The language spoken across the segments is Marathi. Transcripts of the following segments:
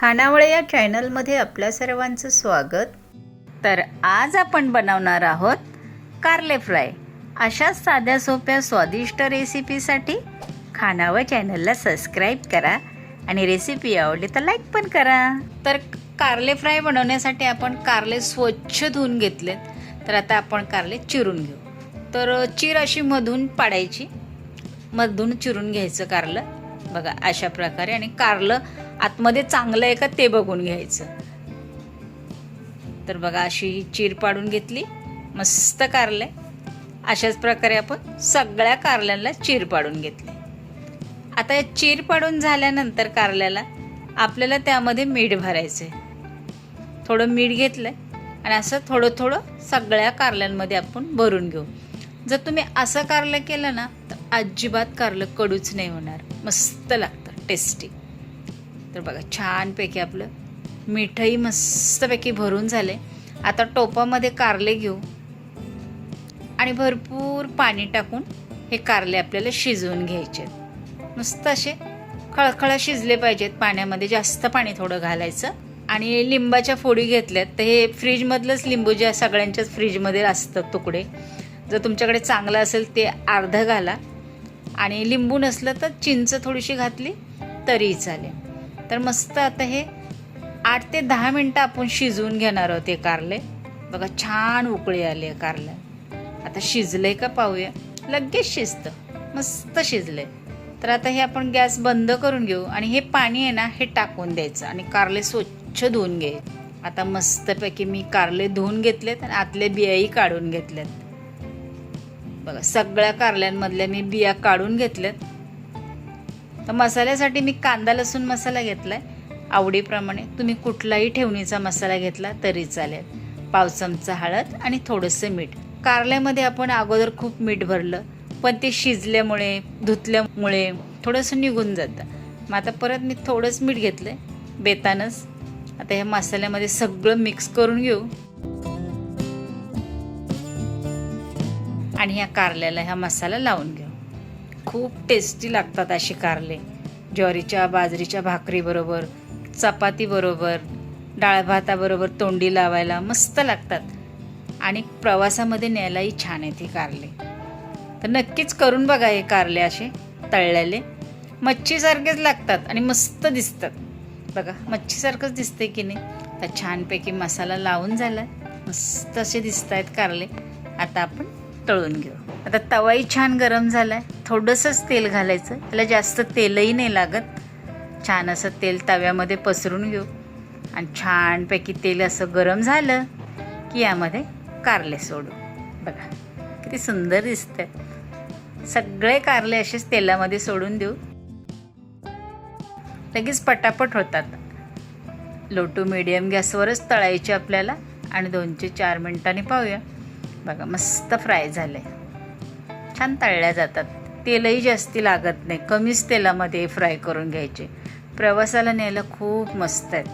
खानावळे या चॅनलमध्ये आपल्या सर्वांचं स्वागत. तर आज आपण बनवणार आहोत कारले फ्राय. अशा साध्या सोप्या स्वादिष्ट रेसिपीसाठी खानावळ चॅनलला सबस्क्राईब करा आणि रेसिपी आवडली तर लाईक पण करा. तर कारले फ्राय बनवण्यासाठी आपण कारले स्वच्छ धुवून घेतलेत. तर आता आपण कारले चिरून घेऊ. तर चिर अशी मधून पाडायची. मधून चिरून घ्यायचं कारलं. बघा अशा प्रकारे. आणि कारलं आतमध्ये चांगलं आहे का ते बघून घ्यायचं. तर बघा अशी चीर पाडून घेतली. मस्त कारले अशाच प्रकारे आपण सगळ्या कारल्यांना चीर पाडून घेतली. आता या चीर पाडून झाल्यानंतर कारल्याला आपल्याला त्यामध्ये मीठ भरायचं आहे थोडं मीठ घेतलं आणि असं थोडं थोडं सगळ्या कारल्यांमध्ये आपण भरून घेऊ. जर तुम्ही असं कारलं केलं ना तर अजिबात कारलं कडूच नाही होणार. मस्त लागतं. टेस्टी तर बघा छानपैकी आपलं मिठही मस्तपैकी भरून झाले. आता टोपामध्ये कारले घेऊ. आणि भरपूर पाणी टाकून हे कारले आपल्याला शिजवून घ्यायचे. मस्त असे खळखळ शिजले पाहिजेत पाण्यामध्ये जास्त पाणी थोडं घालायचं. आणि लिंबाच्या फोडी घेतल्यात. तर हे फ्रीजमधलंच लिंबू ज्या सगळ्यांच्याच फ्रीजमध्ये असतं तुकडे. जर तुमच्याकडे चांगलं असेल ते अर्धं घाला. आणि लिंबू नसलं तर चिंच थोडीशी घातली तरी चालेल. तर मस्त आता हे आठ ते दहा मिनटं आपण शिजवून घेणार आहोत हे कारले. बघा छान उकळी आली आहे कारले. आता शिजलंय का पाहूया. लगेच शिजतं. मस्त शिजलंय. तर आता हे आपण गॅस बंद करून घेऊ आणि हे पाणी आहे ना हे टाकून द्यायचं आणि कारले स्वच्छ धुवून घे. आता मस्तपैकी मी कारले धुवून घेतलेत आणि आतले बियाही काढून घेतल्यात बघा सगळ्या कारल्यांमधल्या मी बिया काढून घेतल्यात. तर मसाल्यासाठी मी कांदा लसूण मसाला घेतला आहे आवडीप्रमाणे तुम्ही कुठलाही ठेवणीचा मसाला घेतला तरी चालेल. पाव चमचा हळद आणि थोडंसं मीठ. कारल्यामध्ये आपण अगोदर खूप मीठ भरलं पण ते शिजल्यामुळे धुतल्यामुळे थोडंसं निघून जातं. मग आता परत मी थोडंच मीठ घेतलं आहे बेतानच. आता ह्या मसाल्यामध्ये सगळं मिक्स करून घेऊ. आणि ह्या कारल्याला ह्या मसाला लावून घेऊ. खूप टेस्टी लागतात असे कारले. ज्वारीच्या बाजरीच्या भाकरीबरोबर चपातीबरोबर डाळ भाताबरोबर तोंडी लावायला मस्त लागतात. आणि प्रवासामध्ये न्यायलाही छान आहे ती कारले. तर नक्कीच करून बघा हे कारले असे तळलेले. मच्छीसारखेच लागतात आणि मस्त दिसतात. बघा मच्छीसारखंच दिसते की नाही? तर छानपैकी मसाला लावून झाला. मस्त असे दिसत आहेत कारले. आता आपण तळून घेऊ. आता तवाही छान गरम झाला आहे थोडंसंच तेल घालायचं. त्याला जास्त तेलही नाही लागत. छान असं तेल तव्यामध्ये पसरून घेऊ. आणि छानपैकी तेल असं गरम झालं की यामध्ये कारले सोडू. बघा किती सुंदर दिसतंय. सगळे कारले असेच तेलामध्ये सोडून देऊ. लगेच पटापट होतात. लो टू मिडियम गॅसवरच तळायचे आपल्याला. आणि दोनशे चार मिनिटांनी पाहूया. बघा मस्त फ्राय झाले छान तळल्या जातात. तेलही जास्ती लागत नाही. कमीच तेलामध्ये फ्राय करून घ्यायचे. प्रवासाला न्यायला खूप मस्त आहेत.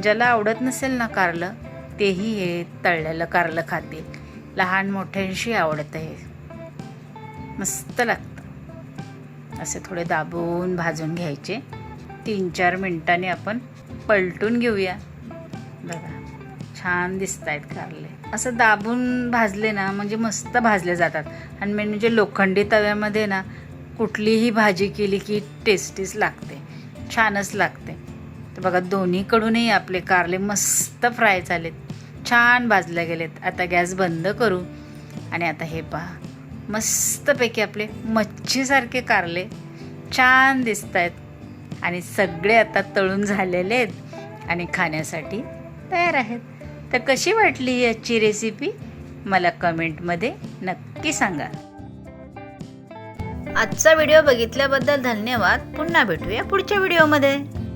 ज्याला आवडत नसेल ना कारलं तेही हे तळलेलं कारलं खातील. लहान मोठ्यांशी आवडतं हे. मस्त लागतं. असे थोडे दाबून भाजून घ्यायचे. तीन चार मिनिटांनी आपण पलटून घेऊया. बघा. छान दिसत आहेत कारले असं दाबून भाजले ना म्हणजे मस्त भाजले जातात. आणि मेन म्हणजे लोखंडी तव्यामध्ये ना कुठलीही भाजी केली की टेस्टीच लागते. छानच लागते. तर बघा दोन्हीकडूनही आपले कारले मस्त फ्राय झालेत. छान भाजले गेलेत. आता गॅस बंद करू. आणि आता हे पहा. मस्तपैकी आपले मच्छीसारखे कारले छान दिसत आहेत आणि सगळे आता तळून झालेले आहेत. आणि खाण्यासाठी तयार आहेत. तर कशी वाटली याची रेसिपी मला कमेंटमध्ये नक्की सांगा. आजचा व्हिडिओ बघितल्याबद्दल धन्यवाद. पुन्हा भेटूया पुढच्या व्हिडिओमध्ये